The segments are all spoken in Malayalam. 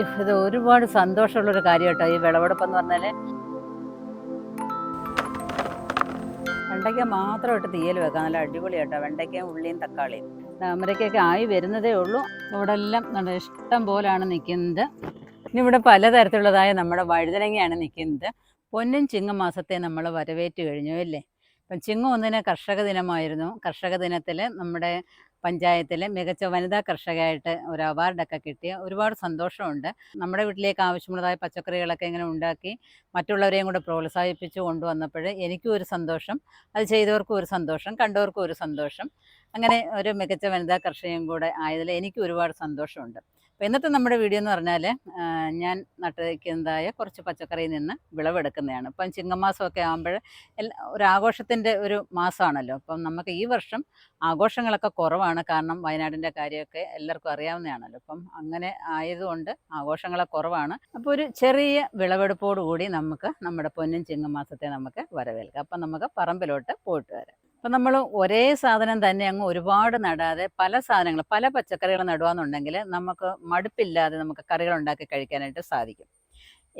ഇത് ഒരുപാട് സന്തോഷമുള്ളൊരു കാര്യം കേട്ടോ ഈ വിളവെടുപ്പ് എന്ന് പറഞ്ഞാൽ വെണ്ടയ്ക്ക ഇട്ട് തീയൽ വെക്കാം നല്ല അടിപൊളി കേട്ടോ വെണ്ടയ്ക്കയും ഉള്ളിയും തക്കാളിയും. താമരയ്ക്കൊക്കെ ആയി വരുന്നതേ ഉള്ളൂ. ഇവിടെ എല്ലാം നല്ല ഇഷ്ടം പോലാണ് നിൽക്കുന്നത് ഇനി ഇവിടെ പലതരത്തിലുള്ളതായ നമ്മുടെ വഴുതനങ്ങയാണ് നിൽക്കുന്നത് പൊന്നും ചിങ്ങമാസത്തെ നമ്മൾ വരവേറ്റ് കഴിഞ്ഞു അല്ലേ? ഇപ്പം ചിങ്ങം ഒന്നിന് കർഷക ദിനമായിരുന്നു. കർഷക ദിനത്തിൽ നമ്മുടെ പഞ്ചായത്തിൽ മികച്ച വനിതാ കർഷകയായിട്ട് ഒരു അവാർഡൊക്കെ കിട്ടിയ ഒരുപാട് സന്തോഷമുണ്ട്. നമ്മുടെ വീട്ടിലേക്ക് ആവശ്യമുള്ളതായ പച്ചക്കറികളൊക്കെ ഇങ്ങനെ ഉണ്ടാക്കി മറ്റുള്ളവരെയും കൂടെ പ്രോത്സാഹിപ്പിച്ച് കൊണ്ടുവന്നപ്പോൾ എനിക്കും ഒരു സന്തോഷം അത് ചെയ്തവർക്കും ഒരു സന്തോഷം കണ്ടവർക്കും ഒരു സന്തോഷം. അങ്ങനെ ഒരു മികച്ച വനിതാ കർഷകയും കൂടെ ആയതിൽ എനിക്ക് ഒരുപാട് സന്തോഷമുണ്ട്. അപ്പോൾ ഇന്നത്തെ നമ്മുടെ വീഡിയോ എന്ന് പറഞ്ഞാൽ ഞാൻ നട്ടുവയ്ക്കുന്നതായ കുറച്ച് പച്ചക്കറിയിൽ നിന്ന് വിളവെടുക്കുന്നതാണ്. ഇപ്പം ചിങ്ങമാസമൊക്കെ ആകുമ്പോൾ ഒരു ആഘോഷത്തിന്റെ ഒരു മാസമാണല്ലോ. അപ്പം നമുക്ക് ഈ വർഷം ആഘോഷങ്ങളൊക്കെ കുറവാണ്. കാരണം വയനാടിന്റെ കാര്യമൊക്കെ എല്ലാവർക്കും അറിയാവുന്നതാണല്ലോ. അപ്പം അങ്ങനെ ആയതുകൊണ്ട് ആഘോഷങ്ങളെ കുറവാണ്. അപ്പോൾ ഒരു ചെറിയ വിളവെടുപ്പോടുകൂടി നമുക്ക് നമ്മുടെ പൊന്നും ചിങ്ങമാസത്തെ നമുക്ക് വരവേൽക്കാം. അപ്പം നമുക്ക് പറമ്പിലോട്ട് പോയിട്ട് വരാം. അപ്പം നമ്മൾ ഒരേ സാധനം തന്നെ അങ്ങ് ഒരുപാട് നടാതെ പല സാധനങ്ങൾ പല പച്ചക്കറികൾ നടുവാന്നുണ്ടെങ്കിൽ നമുക്ക് മടുപ്പില്ലാതെ നമുക്ക് കറികൾ ഉണ്ടാക്കി കഴിക്കാനായിട്ട് സാധിക്കും.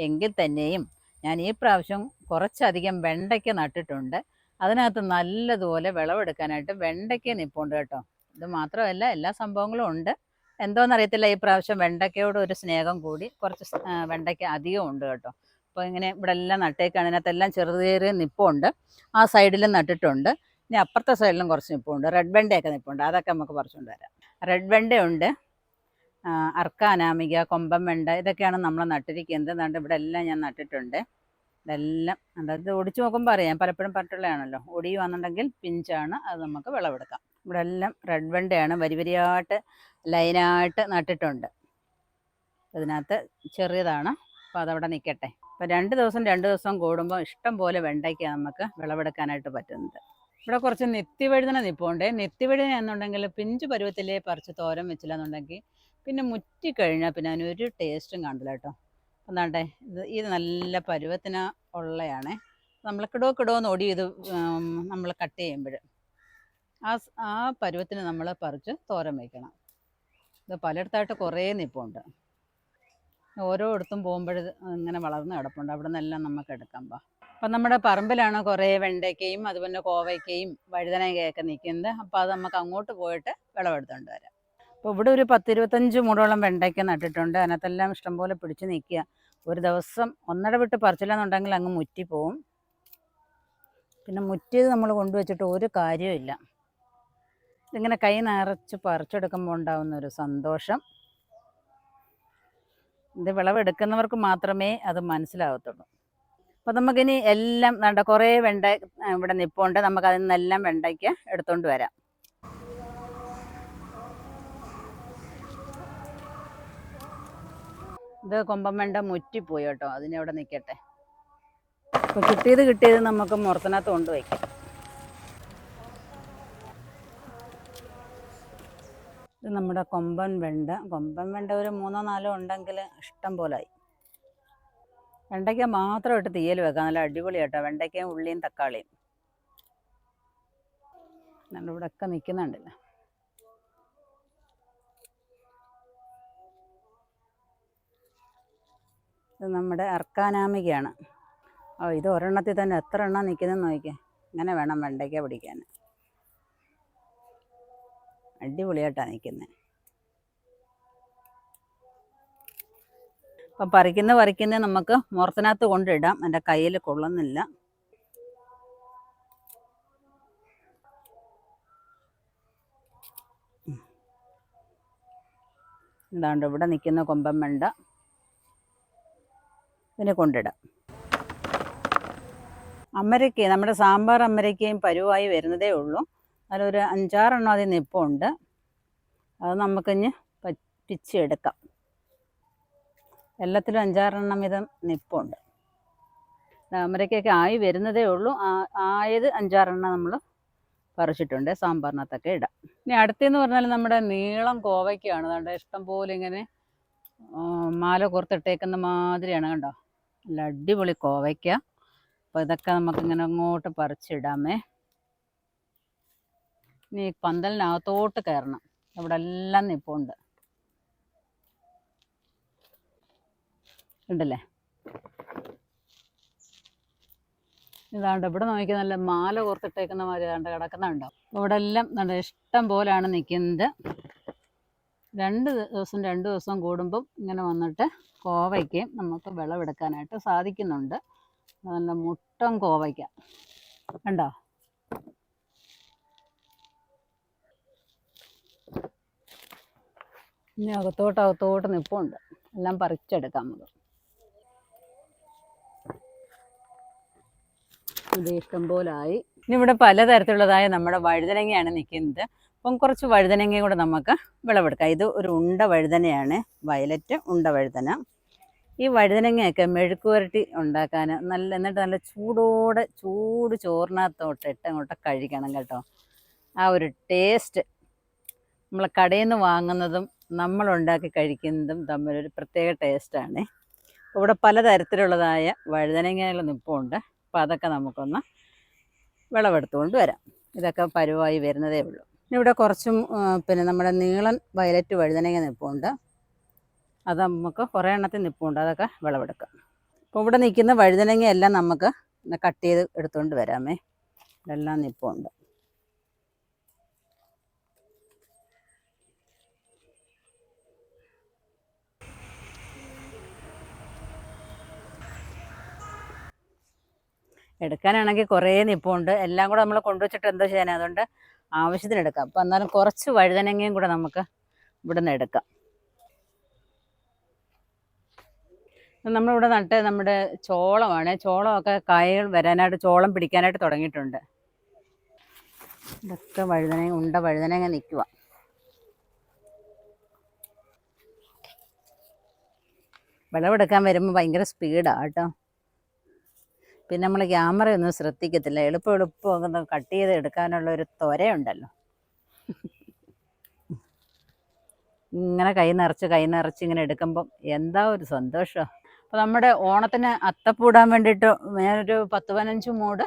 എങ്കിൽ തന്നെയും ഞാൻ ഈ പ്രാവശ്യം കുറച്ചധികം വെണ്ടയ്ക്ക നട്ടിട്ടുണ്ട്. അതിനകത്ത് നല്ലതുപോലെ വിളവെടുക്കാനായിട്ട് വെണ്ടയ്ക്ക നിപ്പുണ്ട് കേട്ടോ. ഇത് മാത്രമല്ല എല്ലാ സംഭവങ്ങളും ഉണ്ട്. എന്തോന്നറിയത്തില്ല ഈ പ്രാവശ്യം വെണ്ടയ്ക്കയോട് ഒരു സ്നേഹം കൂടി കുറച്ച് വെണ്ടയ്ക്ക അധികം ഉണ്ട് കേട്ടോ. അപ്പോൾ ഇങ്ങനെ ഇവിടെ എല്ലാം നട്ടേക്കാണ്. ഇതിനകത്തെല്ലാം ചെറിയ നിപ്പുണ്ട്. ആ സൈഡിലും നട്ടിട്ടുണ്ട്. ഇനി അപ്പുറത്തെ സൈഡിലും കുറച്ച് നിപ്പുണ്ട്. റെഡ് വെണ്ടയൊക്കെ നിപ്പുണ്ട്. അതൊക്കെ നമുക്ക് പറിച്ചുകൊണ്ട് വരാം. റെഡ് വെണ്ടയുണ്ട് അർക്കാനാമിക കൊമ്പം വെണ്ട ഇതൊക്കെയാണ് നമ്മൾ നട്ടിരിക്കുന്നത്. അതുകൊണ്ട് ഇവിടെ എല്ലാം ഞാൻ നട്ടിട്ടുണ്ട്. ഇതെല്ലാം അതായത് ഒടിച്ചു നോക്കുമ്പോൾ അറിയാം. പലപ്പോഴും പറ്റുള്ളതാണല്ലോ ഒടിയുവാന്നുണ്ടെങ്കിൽ പിഞ്ചാണ് അത് നമുക്ക് വിളവെടുക്കാം. ഇവിടെ എല്ലാം റെഡ് വെണ്ടയാണ് വരി വരിയായിട്ട് ലൈനായിട്ട് നട്ടിട്ടുണ്ട്. ഇതിനകത്ത് ചെറിയതാണ്. അപ്പോൾ അതവിടെ നിൽക്കട്ടെ അപ്പോൾ രണ്ട് ദിവസം രണ്ട് ദിവസം കൂടുമ്പോൾ ഇഷ്ടം പോലെ വെണ്ടയ്ക്ക് നമുക്ക് വിളവെടുക്കാനായിട്ട് പറ്റുന്നത്. ഇവിടെ കുറച്ച് നെത്തിവഴുതന നിൽപ്പുണ്ട് നെത്തിവഴുതന എന്നുണ്ടെങ്കിൽ പിഞ്ചു പരുവത്തിലേ പറിച്ച് തോരൻ വെച്ചില്ല എന്നുണ്ടെങ്കിൽ പിന്നെ മുറ്റി കഴിഞ്ഞാൽ പിന്നെ അതിനൊരു ടേസ്റ്റും കാണില്ല കേട്ടോ. എന്താണ്ടേ ഇത് ഇത് നല്ല പരുവത്തിന് ഉള്ളയാണേ. നമ്മൾ കിടോ കിടോ എന്ന് ഒടി ഇത് നമ്മൾ കട്ട് ചെയ്യുമ്പോൾ ആ ആ പരുവത്തിന് നമ്മൾ പറിച്ച് തോരൻ വയ്ക്കണം ഇത് പലയിടത്തായിട്ട് കുറേ നിപ്പുണ്ട്. ഓരോ ഇടത്തും പോകുമ്പോഴും ഇങ്ങനെ വളർന്ന് കിടപ്പുണ്ട്. അവിടെ നിന്നെല്ലാം നമുക്ക് എടുക്കാം പാ അപ്പം നമ്മുടെ പറമ്പിലാണ് കുറേ വെണ്ടയ്ക്കയും അതുപോലെ കോവയ്ക്കയും വഴുതനയൊക്കെ നിൽക്കുന്നത്. അപ്പോൾ അത് നമുക്ക് അങ്ങോട്ട് പോയിട്ട് വിളവെടുത്തുകൊണ്ട് വരാം. അപ്പോൾ ഇവിടെ ഒരു പത്തിരുപത്തഞ്ച് മൂടോളം വെണ്ടയ്ക്ക നട്ടിട്ടുണ്ട്. അതിനകത്തെല്ലാം ഇഷ്ടംപോലെ പിടിച്ച് നിൽക്കുക. ഒരു ദിവസം ഒന്നട വിട്ട് പറിച്ചില്ലെന്നുണ്ടെങ്കിൽ അങ്ങ് മുറ്റി പോവും. പിന്നെ മുറ്റിയത് നമ്മൾ കൊണ്ടുവച്ചിട്ട് ഒരു കാര്യമില്ല ഇതിങ്ങനെ കൈ നിറച്ച് പറിച്ചെടുക്കുമ്പോൾ ഉണ്ടാകുന്ന ഒരു സന്തോഷം. ഇത് വിളവെടുക്കുന്നവർക്ക് മാത്രമേ അത് മനസ്സിലാവത്തുള്ളൂ. അപ്പോൾ നമുക്കിനി എല്ലാം വേണ്ട കുറേ വെണ്ട ഇവിടെ നിൽപ്പുണ്ട് നമുക്ക് അതിൽ നിന്നെല്ലാം വെണ്ടയ്ക്ക് എടുത്തുകൊണ്ട് വരാം. ഇത് കൊമ്പൻ വെണ്ട മുറ്റിപ്പോയി കേട്ടോ. അതിനെ അവിടെ നിൽക്കട്ടെ അപ്പോൾ കിട്ടിയത് കിട്ടിയത് നമുക്ക് മുറത്തിനകത്ത് കൊണ്ടുവയ്ക്കാം ഇത് നമ്മുടെ കൊമ്പൻ വെണ്ട. കൊമ്പൻ വെണ്ട ഒരു മൂന്നോ നാലോ ഉണ്ടെങ്കിൽ ഇഷ്ടം പോലായി വെണ്ടയ്ക്ക മാത്രം ഇട്ട് തീയൽ വെക്കാം. നല്ല അടിപൊളി കേട്ടോ വെണ്ടയ്ക്കയും ഉള്ളിയും തക്കാളിയും. നമ്മുടെ ഇവിടെ ഒക്കെ നിൽക്കുന്നുണ്ടല്ലോ ഇത് നമ്മുടെ അർക്കാനാമികയാണ്. ഓ ഇത് ഒരെണ്ണത്തിൽ തന്നെ എത്ര എണ്ണം നിൽക്കുന്നതെന്ന് നോക്കിയേ. ഇങ്ങനെ വേണം വെണ്ടയ്ക്ക പിടിക്കാൻ. അടിപൊളിയായിട്ടാണ് നിൽക്കുന്നത് അപ്പം പറിക്കുന്ന പറിക്കുന്ന നമുക്ക് മുറത്തിനകത്ത് കൊണ്ടിടാം. എന്റെ കയ്യിൽ കൊള്ളുന്നില്ല. എന്താണ്ട് ഇവിടെ നിൽക്കുന്ന കൊമ്പൻ വെണ്ട ഇതിനെ കൊണ്ടിടാം. അമരയ്ക്ക നമ്മുടെ സാമ്പാർ അമരയ്ക്കയും പരുവായി വരുന്നതേ ഉള്ളൂ. അതിലൊരു അഞ്ചാറെണ്ണം അതിൽ നിൽപ്പുണ്ട് അത് നമുക്കിഞ്ഞ് പറ്റിച്ചെടുക്കാം. എല്ലാത്തിലും അഞ്ചാറെണ്ണം വീതം നിപ്പുണ്ട്. താമരയ്ക്കൊക്കെ ആയി വരുന്നതേ ഉള്ളൂ. ആയത് അഞ്ചാറെണ്ണം നമ്മൾ പറിച്ചിട്ടുണ്ട്. സാമ്പാറിനകത്തൊക്കെ ഇടാം. ഇനി അടുത്തെന്ന് പറഞ്ഞാൽ നമ്മുടെ നീളം കോവയ്ക്കാണ് അതുകൊണ്ട് ഇഷ്ടം പോലെ ഇങ്ങനെ മാല കോർത്തിട്ടേക്കുന്ന മാതിരിയാണ് കണ്ടോ? നല്ല അടിപൊളി കോവയ്ക്ക. അപ്പോൾ ഇതൊക്കെ നമുക്കിങ്ങനെ അങ്ങോട്ട് പറിച്ചിടാമേ. ഇനി പന്തലിനകത്തോട്ട് കയറണം. ഇവിടെ എല്ലാം നിൽപ്പുണ്ട് ഉണ്ടല്ലേ? ഇതാണ്ട് ഇവിടെ നോക്കി നല്ല മാല കോർത്തിട്ടേക്കുന്ന മാതിരി ഇതാണ്ട് കിടക്കുന്നുണ്ടോ? ഇവിടെ എല്ലാം നല്ല ഇഷ്ടം പോലാണ് നിൽക്കുന്നത് രണ്ട് ദിവസം രണ്ട് ദിവസം കൂടുമ്പം ഇങ്ങനെ വന്നിട്ട് കോവയ്ക്ക് നമുക്ക് വിളവെടുക്കാനായിട്ട് സാധിക്കുന്നുണ്ട്. നല്ല മുട്ടം കോവയ്ക്ക. കണ്ടോ? ഇനി അകത്തോട്ട് അകത്തോട്ട് നിൽപ്പുണ്ട് എല്ലാം പറിച്ചെടുക്കാം നമുക്ക്. ഇത് ഇഷ്ടംപോലായി. ഇനി ഇവിടെ പലതരത്തിലുള്ളതായ നമ്മുടെ വഴുതനങ്ങയാണ് നിൽക്കുന്നത്. അപ്പം കുറച്ച് വഴുതനങ്ങയും കൂടെ നമുക്ക് വിളവെടുക്കാം. ഇത് ഒരു ഉണ്ട വഴുതനയാണ്. വയലറ്റ് ഉണ്ട വഴുതന. ഈ വഴുതനങ്ങയൊക്കെ മെഴുക്കുവരട്ടി ഉണ്ടാക്കാൻ നല്ല എന്നിട്ട് നല്ല ചൂടോടെ ചൂട് ചോറിനകത്തോട്ട് ഇട്ട് അങ്ങോട്ട് കഴിക്കണം കേട്ടോ. ആ ഒരു ടേസ്റ്റ് നമ്മൾ കടയിൽ നിന്ന് വാങ്ങുന്നതും നമ്മൾ ഉണ്ടാക്കി കഴിക്കുന്നതും തമ്മിലൊരു പ്രത്യേക ടേസ്റ്റാണ് ഇവിടെ പലതരത്തിലുള്ളതായ വഴുതനങ്ങകൾ നിൽപ്പുണ്ട് അപ്പോൾ അതൊക്കെ നമുക്കൊന്ന് വിളവെടുത്തുകൊണ്ട് വരാം. ഇതൊക്കെ പരുവായി വരുന്നതേ ഉള്ളൂ. ഇവിടെ കുറച്ചും പിന്നെ നമ്മുടെ നീളൻ വയലറ്റ് വഴുതനങ്ങ നിപ്പുണ്ട്. അത് നമുക്ക് കുറേ എണ്ണത്തിൽ നിൽപ്പുണ്ട് അതൊക്കെ വിളവെടുക്കാം. അപ്പോൾ ഇവിടെ നിൽക്കുന്ന വഴുതനങ്ങയെല്ലാം നമുക്ക് കട്ട് ചെയ്ത് എടുത്തുകൊണ്ട് വരാമേ. ഇതെല്ലാം നിൽപ്പുണ്ട് എടുക്കാനാണെങ്കിൽ കുറേ നിപ്പുണ്ട്. എല്ലാം കൂടെ നമ്മൾ കൊണ്ടുവച്ചിട്ട് എന്താ ചെയ്യാനാ? അതുകൊണ്ട് ആവശ്യത്തിന് എടുക്കാം. അപ്പം എന്നാലും കുറച്ച് വഴുതനങ്ങയും കൂടെ നമുക്ക് ഇവിടുന്ന് എടുക്കാം. നമ്മളിവിടെ നട്ട് നമ്മുടെ ചോളമാണ്. ചോളമൊക്കെ കായകൾ വരാനായിട്ട് ചോളം പിടിക്കാനായിട്ട് തുടങ്ങിയിട്ടുണ്ട്. ഇതൊക്കെ വഴുതനങ്ങ ഉണ്ട വഴുതനങ്ങ നിൽക്കുക വിളവെടുക്കാൻ വരുമ്പോൾ ഭയങ്കര സ്പീഡാണ് കേട്ടോ. പിന്നെ നമ്മൾ ക്യാമറ ഒന്നും ശ്രദ്ധിക്കത്തില്ല. എളുപ്പം എളുപ്പം കട്ട് ചെയ്ത് എടുക്കാനുള്ള ഒരു ത്വരയുണ്ടല്ലോ. ഇങ്ങനെ കൈ നിറച്ച് കൈ നിറച്ച് ഇങ്ങനെ എടുക്കുമ്പം എന്താ ഒരു സന്തോഷം. അപ്പോൾ നമ്മുടെ ഓണത്തിന് അത്തപ്പൂടാൻ വേണ്ടിയിട്ട് ഞാനൊരു പത്ത് പതിനഞ്ച് മൂട്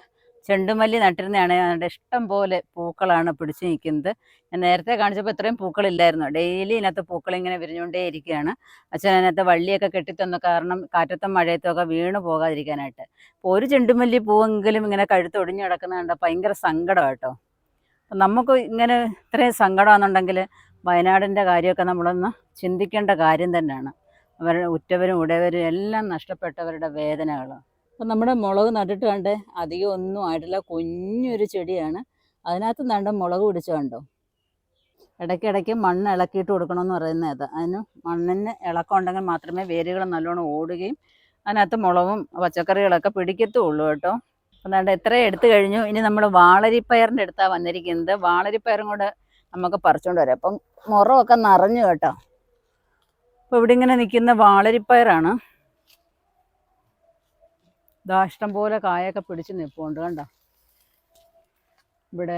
ചെണ്ടുമല്ലി നട്ടിരുന്നതാണ് അതിന്റെ ഇഷ്ടം പോലെ പൂക്കളാണ് പിടിച്ച് നിൽക്കുന്നത്. ഞാൻ നേരത്തെ കാണിച്ചപ്പോൾ ഇത്രയും പൂക്കളില്ലായിരുന്നു. ഡെയിലി ഇതിനകത്ത് പൂക്കൾ ഇങ്ങനെ വിരിഞ്ഞുകൊണ്ടേ ഇരിക്കുകയാണ് അച്ഛൻ അതിനകത്ത് വള്ളിയൊക്കെ കെട്ടിത്തന്നു കാരണം കാറ്റത്തും മഴയത്തും ഒക്കെ വീണ് പോകാതിരിക്കാനായിട്ട്. അപ്പോൾ ഒരു ചെണ്ടുമല്ലി പൂവെങ്കിലും ഇങ്ങനെ കഴുത്ത് ഒടിഞ്ഞു കിടക്കുന്നതുകൊണ്ട് കണ്ട ഭയങ്കര സങ്കടം കേട്ടോ. നമുക്ക് ഇങ്ങനെ ഇത്രയും സങ്കടമാണെന്നുണ്ടെങ്കിൽ വയനാടിന്റെ കാര്യമൊക്കെ നമ്മളൊന്ന് ചിന്തിക്കേണ്ട കാര്യം തന്നെയാണ്. അവരുടെ ഉറ്റവരും ഉടയവരും എല്ലാം നഷ്ടപ്പെട്ടവരുടെ വേദനകൾ അപ്പം നമ്മുടെ മുളക് നട്ടിട്ട് കണ്ടേ അധികം ഒന്നും ആയിട്ടില്ല. കുഞ്ഞൊരു ചെടിയാണ്. അതിനകത്ത് നണ്ട മുളക് പിടിച്ച് കണ്ടോ? ഇടയ്ക്കിടയ്ക്ക് മണ്ണ് ഇളക്കിയിട്ട് കൊടുക്കണമെന്ന് പറയുന്നത് അത്. അതിന് മണ്ണിന് ഇളക്കം ഉണ്ടെങ്കിൽ മാത്രമേ വേരുകൾ നല്ലോണം ഓടുകയും അതിനകത്ത് മുളകും പച്ചക്കറികളൊക്കെ പിടിക്കത്തുള്ളൂ കേട്ടോ. അപ്പം ദാണ്ട് ഇത്രയും എടുത്തു കഴിഞ്ഞു. ഇനി നമ്മൾ വാളരിപ്പയറിന്റെ അടുത്താണ് വന്നിരിക്കുന്നത്. വാളരിപ്പയറും കൂടെ നമുക്ക് പറിച്ചുകൊണ്ട് വരാം. അപ്പം മുറമൊക്കെ നിറഞ്ഞു കേട്ടോ. അപ്പോൾ ഇവിടെ ഇങ്ങനെ നിൽക്കുന്ന വാളരിപ്പയറാണ്. ദാ ഇഷ്ടം പോലെ കായൊക്കെ പിടിച്ച് നിൽപ്പുണ്ട് കണ്ടോ? ഇവിടെ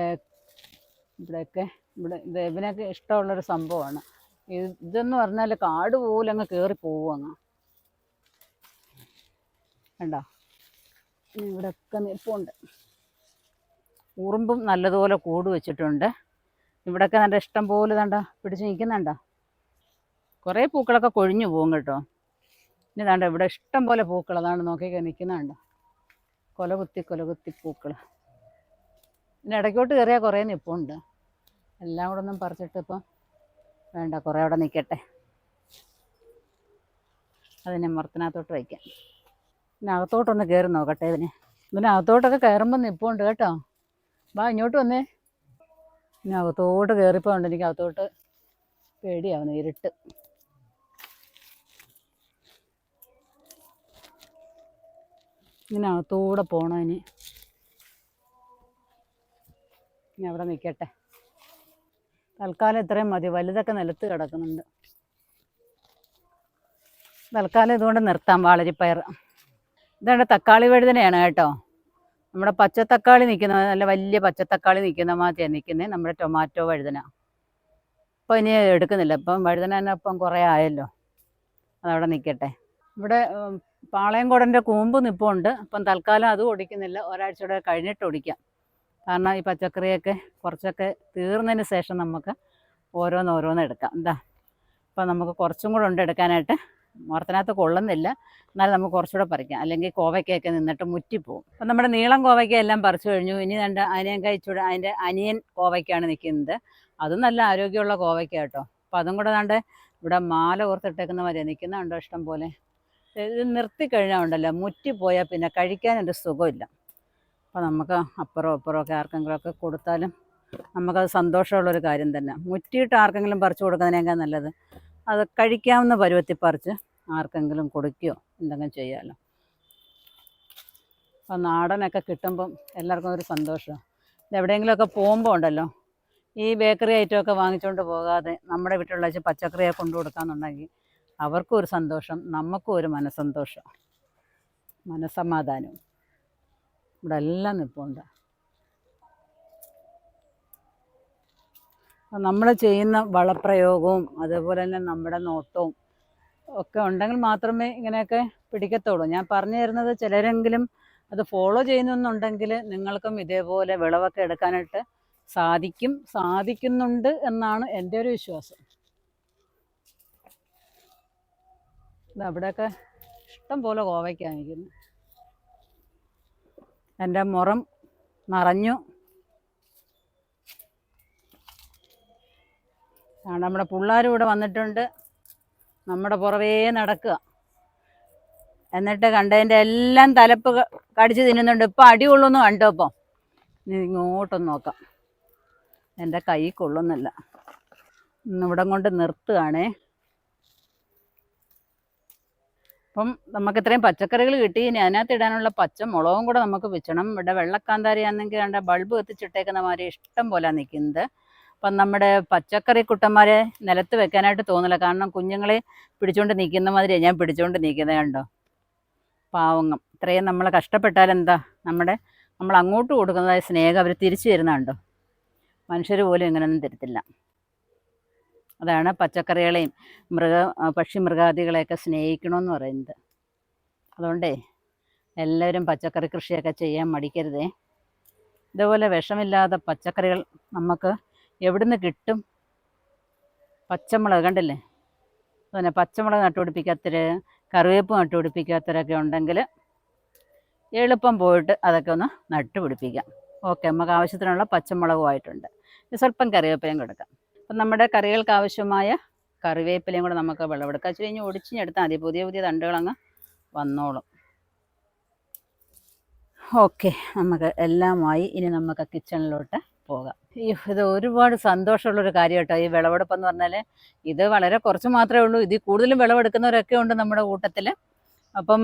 ഇവിടെയൊക്കെ ഇവിടെ ഇത് ഇവനൊക്കെ ഇഷ്ടമുള്ളൊരു സംഭവമാണ്. ഇത് ഇതെന്ന് പറഞ്ഞാൽ കാട് പോലും അങ്ങ് കയറി പോവും അങ്ങ് കണ്ടോ? ഇവിടെ ഇവിടെയൊക്കെ നിൽപ്പുണ്ട് ഉറുമ്പും നല്ലതുപോലെ കൂട് വെച്ചിട്ടുണ്ട്. ഇവിടെയൊക്കെ നല്ല ഇഷ്ടം പോലെ തണ്ട പിടിച്ച് നിൽക്കുന്നുണ്ടോ? കുറേ പൂക്കളൊക്കെ കൊഴിഞ്ഞു പോകും കേട്ടോ. ഇനി താണ്ട ഇവിടെ ഇഷ്ടം പോലെ പൂക്കൾ അതാണ് നോക്കിയൊക്കെ നിൽക്കുന്നുണ്ട് കൊലകുത്തി കൊലകുത്തി പൂക്കൾ പിന്നെ ഇടയ്ക്കോട്ട് കയറിയാൽ കുറേ നിപ്പുണ്ട്. എല്ലാം കൂടെ ഒന്നും പറിച്ചിട്ട് ഇപ്പം വേണ്ട കുറേ അവിടെ നിൽക്കട്ടെ അതിനെ മുറത്തിനകത്തോട്ട് വയ്ക്കാം. പിന്നെ അകത്തോട്ടൊന്ന് കയറി നോക്കട്ടെ ഇതിന്. ഇതിന് അകത്തോട്ടൊക്കെ കയറുമ്പോൾ നിപ്പുണ്ട് കേട്ടോ. വാ ഇങ്ങോട്ട് വന്നേ. പിന്നെ അകത്തോട്ട് കയറിപ്പോൾ ഉണ്ട് എനിക്ക് അകത്തോട്ട് പേടിയാവുന്നു ഇരുട്ട്. ഇങ്ങനെ അകത്തൂടെ പോകണം ഇനി. ഇനി അവിടെ നിൽക്കട്ടെ തൽക്കാലം ഇത്രയും മതി. വലുതൊക്കെ നിലത്ത് കിടക്കുന്നുണ്ട്. തൽക്കാലം ഇതുകൊണ്ട് നിർത്താം വാളരിപ്പയർ. ഇതാണ് തക്കാളി വഴുതനയാണ് കേട്ടോ. നമ്മുടെ പച്ചത്തക്കാളി നിൽക്കുന്ന നല്ല വലിയ പച്ചത്തക്കാളി നിൽക്കുന്ന മാതിരിയാണ് നിൽക്കുന്നത് നമ്മുടെ ടൊമാറ്റോ വഴുതന. ഇപ്പോൾ ഇനി എടുക്കുന്നില്ല. ഇപ്പം വഴുതന തന്നെ ഇപ്പം കുറേ ആയല്ലോ. അതവിടെ നിൽക്കട്ടെ. ഇവിടെ പാളയംകോടന്റെ കൂമ്പ് നിപ്പുണ്ട്. അപ്പം തൽക്കാലം അത് ഒടിക്കുന്നില്ല. ഒരാഴ്ചയുടെ കഴിഞ്ഞിട്ട് ഒടിക്കാം. കാരണം ഈ പച്ചക്കറിയൊക്കെ കുറച്ചൊക്കെ തീർന്നതിന് ശേഷം നമുക്ക് ഓരോന്നോരോന്ന് എടുക്കാം. എന്താ അപ്പം നമുക്ക് കുറച്ചും കൂടെ ഉണ്ട് എടുക്കാനായിട്ട്. മുറത്തിനകത്ത് കൊള്ളുന്നില്ല. എന്നാലും നമുക്ക് കുറച്ചുകൂടെ പറിക്കാം. അല്ലെങ്കിൽ കോവയ്ക്കൊക്കെ നിന്നിട്ട് മുറ്റിപ്പോവും. അപ്പം നമ്മുടെ നീളം കോവയ്ക്ക എല്ലാം പറിച്ചു കഴിഞ്ഞു. ഇനി രണ്ട് അനിയൻ കഴിച്ചൂടെ അതിന്റെ അനിയൻ കോവയ്ക്കാണ് നിൽക്കുന്നത്. അതും നല്ല ആരോഗ്യമുള്ള കോവയ്ക്ക കേട്ടോ. അപ്പം അതും കൂടെ ഇവിടെ മാല ഓർത്തിട്ടേക്കുന്ന മതി നിൽക്കുന്നുണ്ടോ ഇഷ്ടം പോലെ? ഇത് നിർത്തി കഴിഞ്ഞാൽ ഉണ്ടല്ലോ. മുറ്റിപ്പോയാൽ പിന്നെ കഴിക്കാനൊരു സുഖമില്ല. അപ്പോൾ നമുക്ക് അപ്പുറം അപ്പുറം ഒക്കെ ആർക്കെങ്കിലുമൊക്കെ കൊടുത്താലും നമുക്കത് സന്തോഷമുള്ളൊരു കാര്യം തന്നെ. മുറ്റിയിട്ട് ആർക്കെങ്കിലും പറിച്ചു കൊടുക്കുന്നതിനേക്കാൾ നല്ലത് അത് കഴിക്കാവുന്ന പരുവത്തിൽ പറിച്ച് ആർക്കെങ്കിലും കൊടുക്കുകയോ എന്തെങ്കിലും ചെയ്യാമല്ലോ അപ്പോൾ നാടനൊക്കെ കിട്ടുമ്പം എല്ലാവർക്കും ഒരു സന്തോഷമാണ്. എവിടെയെങ്കിലുമൊക്കെ പോകുമ്പോൾ ഉണ്ടല്ലോ. ഈ ബേക്കറി ഐറ്റമൊക്കെ വാങ്ങിച്ചുകൊണ്ട് പോകാതെ നമ്മുടെ വീട്ടിലുള്ള വെച്ച് പച്ചക്കറിയെ കൊണ്ടു കൊടുക്കാന്നുണ്ടെങ്കിൽ അവർക്കും ഒരു സന്തോഷം നമുക്കും ഒരു മനസ്സന്തോഷം മനസ്സമാധാനവും. ഇവിടെ എല്ലാം നിൽപ്പുണ്ട്. അപ്പം നമ്മൾ ചെയ്യുന്ന വളപ്രയോഗവും അതേപോലെ തന്നെ നമ്മുടെ നോട്ടവും ഒക്കെ ഉണ്ടെങ്കിൽ മാത്രമേ ഇങ്ങനെയൊക്കെ പിടിക്കത്തുള്ളൂ. ഞാൻ പറഞ്ഞു തരുന്നത് ചിലരെങ്കിലും അത് ഫോളോ ചെയ്യുന്നുണ്ടെങ്കിൽ നിങ്ങൾക്കും ഇതേപോലെ വിളവൊക്കെ എടുക്കാനായിട്ട് സാധിക്കും സാധിക്കുന്നുണ്ട് എന്നാണ് എന്റെ ഒരു വിശ്വാസം. ഇത് അവിടെയൊക്കെ ഇഷ്ടം പോലെ കോവയ്ക്കാണ് ഇരിക്കുന്നത് എന്റെ മുറം നിറഞ്ഞു. നമ്മുടെ പിള്ളേരും ഇവിടെ വന്നിട്ടുണ്ട്. നമ്മുടെ പുറവേ നടക്കുക. എന്നിട്ട് കണ്ടതിന്റെ എല്ലാം തലപ്പ് കടിച്ച് തിന്നുന്നുണ്ട്. ഇപ്പം അടി കൊള്ളുന്നു കണ്ടോ ഇപ്പം? ഇങ്ങോട്ടൊന്ന് നോക്കാം. എന്റെ കൈ കൊള്ളുന്നില്ല. ഇന്ന് ഇവിടം കൊണ്ട് നിർത്തുകയാണേ. അപ്പം നമുക്ക് ഇത്രയും പച്ചക്കറികൾ കിട്ടി. ഇനി അതിനകത്ത് ഇടാനുള്ള പച്ചമുളകും കൂടെ നമുക്ക് വെച്ചണം. ഇവിടെ വെള്ളക്കാന്താരി ആണെങ്കിൽ കണ്ട ബൾബ് കത്തിച്ചിട്ടേക്കുന്ന മാതിരി ഇഷ്ടം പോലെ നിൽക്കുന്നത്. അപ്പം നമ്മുടെ പച്ചക്കറി കുട്ടന്മാരെ നിലത്ത് വെക്കാനായിട്ട് തോന്നില്ല കാരണം കുഞ്ഞുങ്ങളെ പിടിച്ചുകൊണ്ട് നിൽക്കുന്ന മാതിരിയാണ് ഞാൻ പിടിച്ചുകൊണ്ട് നിൽക്കുന്നത് കണ്ടോ? പാവങ്ങം. ഇത്രയും നമ്മൾ കഷ്ടപ്പെട്ടാൽ എന്താ? നമ്മുടെ നമ്മൾ അങ്ങോട്ട് കൊടുക്കുന്നതായ സ്നേഹം അവർ തിരിച്ചു തരുന്നുണ്ടോ മനുഷ്യർ പോലും ഇങ്ങനെയൊന്നും തരത്തില്ല. അതാണ് പച്ചക്കറികളെയും മൃഗ പക്ഷി മൃഗാദികളെയൊക്കെ സ്നേഹിക്കണമെന്ന് പറയുന്നത്. അതുകൊണ്ടേ എല്ലാവരും പച്ചക്കറി കൃഷിയൊക്കെ ചെയ്യാൻ മടിക്കരുതേ. ഇതുപോലെ വിഷമില്ലാത്ത പച്ചക്കറികൾ നമുക്ക് എവിടുന്ന് കിട്ടും? പച്ചമുളക് കണ്ടില്ലേ? പിന്നെ പച്ചമുളക് നട്ടുപിടിപ്പിക്കാത്തവർ കറിവേപ്പ് നട്ടുപിടിപ്പിക്കാത്തവരൊക്കെ ഉണ്ടെങ്കിൽ എളുപ്പം പോയിട്ട് അതൊക്കെ ഒന്ന് നട്ടുപിടിപ്പിക്കാം. ഓക്കെ നമുക്ക് ആവശ്യത്തിനുള്ള പച്ചമുളകുമായിട്ടുണ്ട് സ്വല്പം കറിവേപ്പയും കൊടുക്കാം. അപ്പം നമ്മുടെ കറികൾക്ക് ആവശ്യമായ കറിവേപ്പിലയും കൂടെ നമുക്ക് വിളവെടുക്കാം. വെച്ച് കഴിഞ്ഞ് ഒടിച്ചിഞ്ഞെടുത്താൽ മതി. പുതിയ പുതിയ തണ്ടുകളങ്ങ് വന്നോളും. ഓക്കെ നമുക്ക് എല്ലാമായി ഇനി നമുക്ക് കിച്ചണിലോട്ട് പോകാം. ഇത് ഒരുപാട് സന്തോഷമുള്ളൊരു കാര്യം കേട്ടോ ഈ വിളവെടുപ്പ് എന്ന് പറഞ്ഞാൽ ഇത് വളരെ കുറച്ച് മാത്രമേ ഉള്ളൂ. ഇതിൽ കൂടുതലും വിളവെടുക്കുന്നവരൊക്കെ ഉണ്ട് നമ്മുടെ കൂട്ടത്തിൽ അപ്പം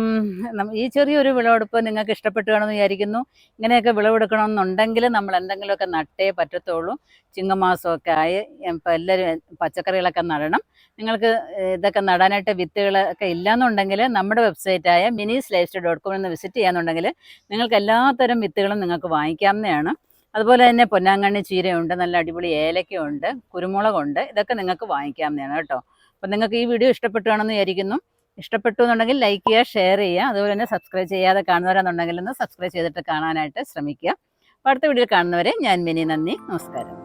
ഈ ചെറിയൊരു വിളവെടുപ്പ് നിങ്ങൾക്ക് ഇഷ്ടപ്പെട്ടുകയാണെന്ന് വിചാരിക്കുന്നു. ഇങ്ങനെയൊക്കെ വിളവെടുക്കണമെന്നുണ്ടെങ്കിൽ നമ്മൾ എന്തെങ്കിലുമൊക്കെ നട്ടേ പറ്റത്തുള്ളൂ. ചിങ്ങമാസമൊക്കെ ആയി ഇപ്പം എല്ലാവരും പച്ചക്കറികളൊക്കെ നടണം. നിങ്ങൾക്ക് ഇതൊക്കെ നടാനായിട്ട് വിത്തുകളൊക്കെ ഇല്ലയെന്നുണ്ടെങ്കിൽ നമ്മുടെ വെബ്സൈറ്റായ മിനി സ്ലേസ്റ്റ് ഡോട്ട് കോമിൽ നിന്ന് വിസിറ്റ് ചെയ്യാന്നുണ്ടെങ്കിൽ നിങ്ങൾക്ക് എല്ലാത്തരം വിത്തുകളും നിങ്ങൾക്ക് വാങ്ങിക്കാവുന്നതാണ്. അതുപോലെ തന്നെ പൊന്നാങ്കണ്ണി ചീരയുണ്ട് നല്ല അടിപൊളി ഏലക്കയുണ്ട് കുരുമുളകുണ്ട് ഇതൊക്കെ നിങ്ങൾക്ക് വാങ്ങിക്കാവുന്നതാണ് കേട്ടോ. അപ്പം നിങ്ങൾക്ക് ഈ വീഡിയോ ഇഷ്ടപ്പെട്ടുകയാണെന്ന് വിചാരിക്കുന്നു. ഇഷ്ടപ്പെട്ടു എന്നുണ്ടെങ്കിൽ ലൈക്ക് ചെയ്യുക ഷെയർ ചെയ്യുക അതുപോലെ തന്നെ സബ്സ്ക്രൈബ് ചെയ്യാതെ കാണുന്നവരാണെന്നുണ്ടെങ്കിൽ ഒന്ന് സബ്സ്ക്രൈബ് ചെയ്തിട്ട് കാണാനായിട്ട് ശ്രമിക്കുക. അടുത്ത വീഡിയോ കാണുന്നവരെ ഞാൻ മിനി നന്ദി. നമസ്കാരം.